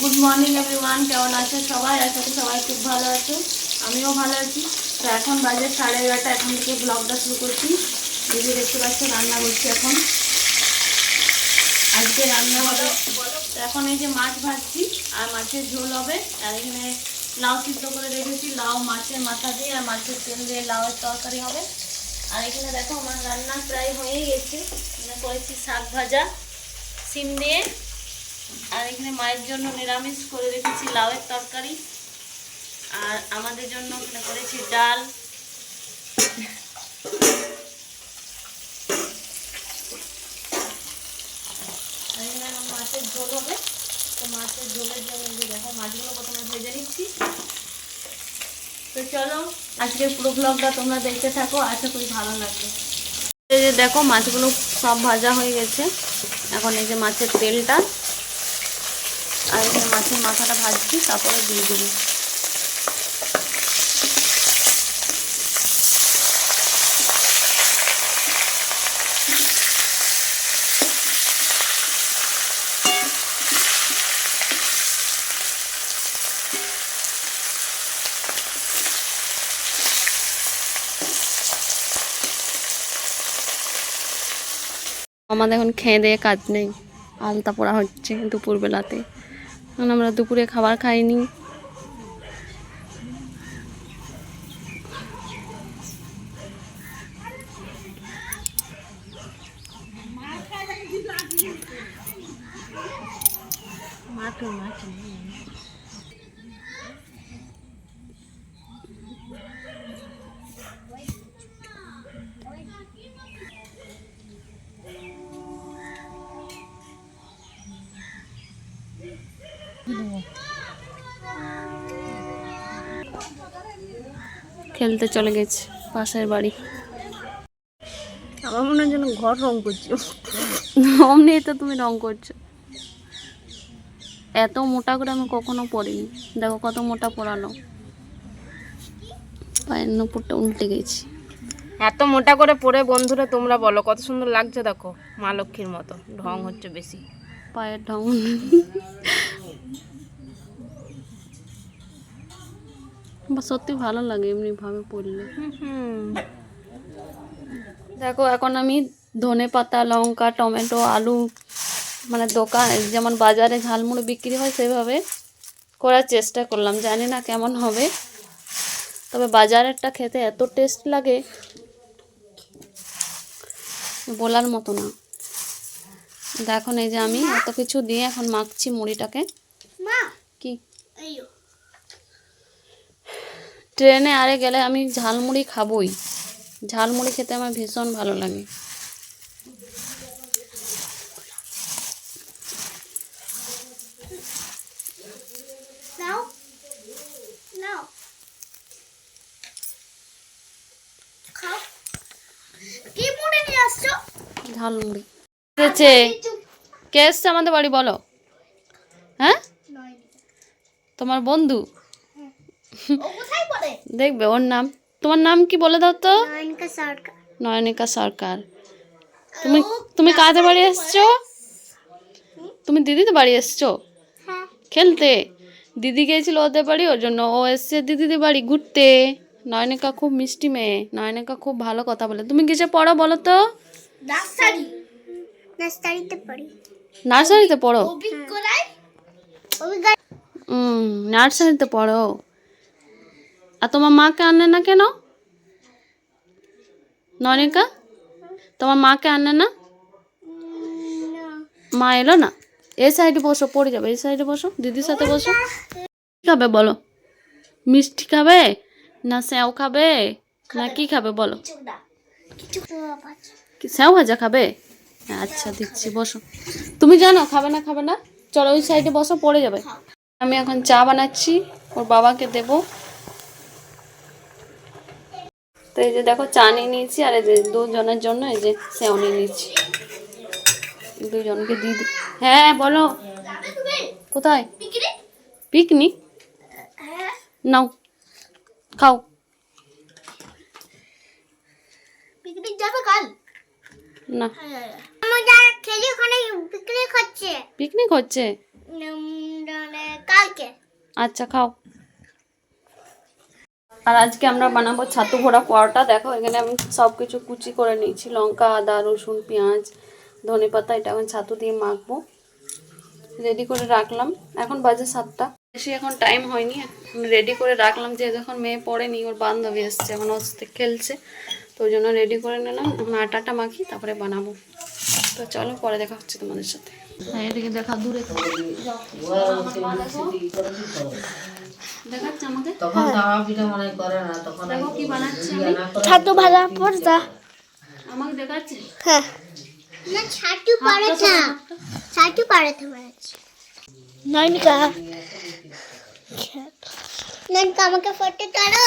Good morning everyone কেমন আছে সবাই? আশা করি সবাই খুব ভালো আছে। আমিও ভালো আছি। তো এখন বাজে সাড়ে এগারোটা। এখন থেকে ব্লগটা শুরু করছি। যে দেখতে পাচ্ছি, রান্না করছি এখন। আজকে রান্না হবে। এখন এই যে মাছ ভাজছি, আর মাছের ঝোল হবে। আর এখানে লাউ সিদ্ধ করে রেখেছি। লাউ মাছের মাথা দিয়ে আর মাছের তেল দিয়ে লাউয়ের তরকারি হবে। আর এখানে দেখো, আমার রান্না প্রায় হয়েই গেছে। করেছি শাক ভাজা, সিম দিয়ে। আর এখানে মায়ের জন্য নিরামিষ করে রেখেছি লাউয়ের তরকারি। আর আমাদের জন্য এখানে করেছি ডাল। মাছের ঝোল হবে। তো মাছের ঝোলের জন্য দেখো, মাছগুলো প্রথমে ভেজে নিচ্ছি। তো চলো, আজকের পুরো ব্লগটা তোমরা দেখতে থাকো, আশা করি ভালো লাগবে। যে দেখো, মাছগুলো সব ভাজা হয়ে গেছে। এখন এই যে মাছের তেলটা। আর এখানে মাছের মাথাটা ভাজছি, তারপরে দিয়ে দিবি। আমাদের এখন খেয়ে দিয়ে কাজ নেই। আলতা পড়া হচ্ছে দুপুরবেলাতে। আমরা দুপুরে খাবার খাইনি। খেলতে চলে গেছে পাশের বাড়ি। আমার মনে হয় যেন ঘর রং করছ। অমনি তো তুমি রং করছ। এত মোটা করে আমি কখনো পরিনি দেখো কত মোটা পরানো পায়ের নপুরটা উল্টে গেছি। এত মোটা করে পরে বন্ধুরা তোমরা বলো কত সুন্দর লাগছে দেখো মা লক্ষ্মীর মতো। ঢং হচ্ছে বেশি। পায়ের ঢং। বা সত্যি ভালো লাগে এমনি ভাবে পড়লে। দেখো, এখন আমি ধনে পাতা, লঙ্কা, টমেটো, আলু মানে দোকান যেমন বাজারে ঝালমুড়ি বিক্রি হয় সেভাবে করার চেষ্টা করলাম। জানি না কেমন হবে। তবে বাজারেরটা খেতে এত টেস্ট লাগে, বলার মতো না। দেখো এই যে আমি এত কিছু দিয়ে এখন মাখছি মুড়িটাকে। কি? ট্রেনে আরে গেলে আমি ঝালমুড়ি খাবই। ঝালমুড়ি খেতে আমার ভীষণ ভালো লাগে। ঝালমুড়ি কে এসছে আমাদের বাড়ি বলো। হ্যাঁ? তোমার বন্ধু? দেখবে ওর নাম। তোমার নাম কি বলে দাও তো? নয়নিকা সরকার। তুমি তুমি কাদের বাড়ি এসছো? তুমি দিদিদের বাড়ি এসছো? খেলতে? দিদি গিয়েছিল ওদের বাড়ি ওর জন্য ও এসছে দিদিদের বাড়ি ঘুরতে। নয়নিকা খুব মিষ্টি মেয়ে। নয়নিকা খুব ভালো কথা বলে। তুমি কিসে পড়ো বলো তো? নার্সারি। নার্সারিতে পড়ি। নার্সারিতে পড়ো। হুম নার্সারিতে পড়ো। আর তোমার মাকে আনে না কেন? নয়নিকা তোমার মাকে আনে না? মা এলো না? এই সাইডে বসো পড়ে যাবে। এই সাইডে বসো দিদির সাথে বসো। কি খাবে বলো? মিষ্টি খাবে না স্যাও খাবে? না কি খাবে বলো? স্যাও ভাজা খাবে? আচ্ছা দিচ্ছি বসো। তুমি জানো খাবে না খাবে না। চলো ওই সাইডে বসো পড়ে যাবে। আমি এখন চা বানাচ্ছি ওর বাবাকে দেব। তো এই যে দেখো চা নিয়ে নিয়েছি আর এই যে দুজনের জন্য এই যে স্যাও নিয়ে নিয়েছি। দুজনকে দিয়ে হ্যাঁ বলো। কোথায়? পিকনিক? নাও খাও। পিকনিক যাবে কাল? না। যারা খেলি ওখানে পিকনিক হচ্ছে। পিকনিক হচ্ছে? মানে কালকে। আচ্ছা খাও। আর আজকে আমরা বানাবো ছাতু ভরা পরোটা। দেখো এখানে আমি সব কিছু কুচি করে নিয়েছি। লঙ্কা আদা রসুন পেঁয়াজ ধনে পাতা এটা এখন ছাতু দিয়ে মাখবো। রেডি করে রাখলাম। এখন বাজে সাতটা। বেশি এখন টাইম হয়নি। রেডি করে রাখলাম। যে যখন মেয়ে পড়েনি ওর বান্ধবী এসছে এখন ওর খেলছে। তো ওই জন্য রেডি করে নিলাম। এখন আটাটা মাখি তারপরে বানাবো। তো চলো পরে দেখা হচ্ছে তোমাদের সাথে। হ্যাঁ এদিকে দেখা দূরে। দেখাচ্ছে আমাকে তখন তাওয়া পিঠা মনে করে না তখন দেখো কি বানাচ্ছি আমি ছাতু ভাজা পড়তা আমাকে দেখাচ্ছে? হ্যাঁ। না ছাতু পড়েছা ছাতু পড়েছে বানাচ্ছি। নয়নিকা। নয়নিকা আমাকে ফটো করো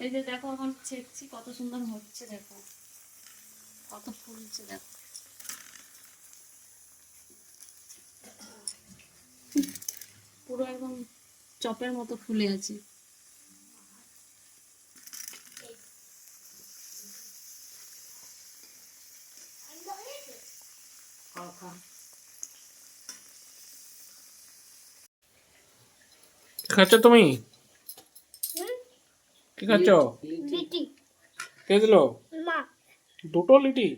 এই যে দেখো এখন ছেঁকছি কত সুন্দর হচ্ছে দেখো। কত ফুলছে দেখো। পুরো একদম চপের মতো ফুলে আছে। খাচ্ছ তুমি? কি খাচ্ছ? লিটি। কে দিল? মা। দুটো লিটি?